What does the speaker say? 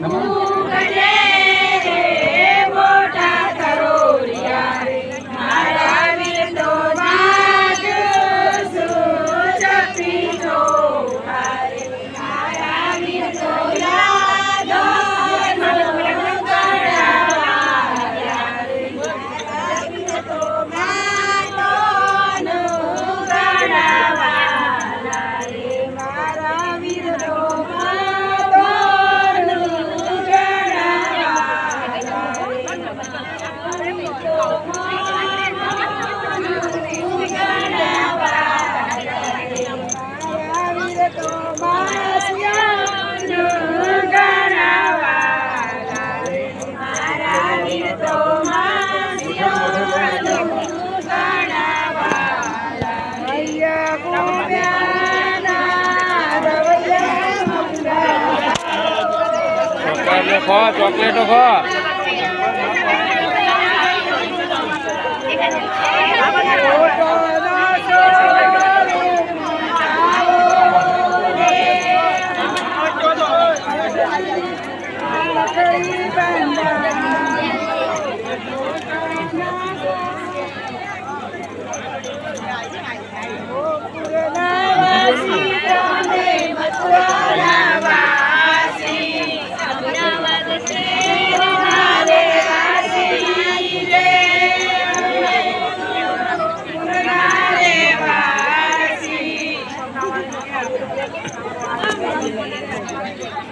能 খ চকলেটও খ Thank you. Yeah, that's.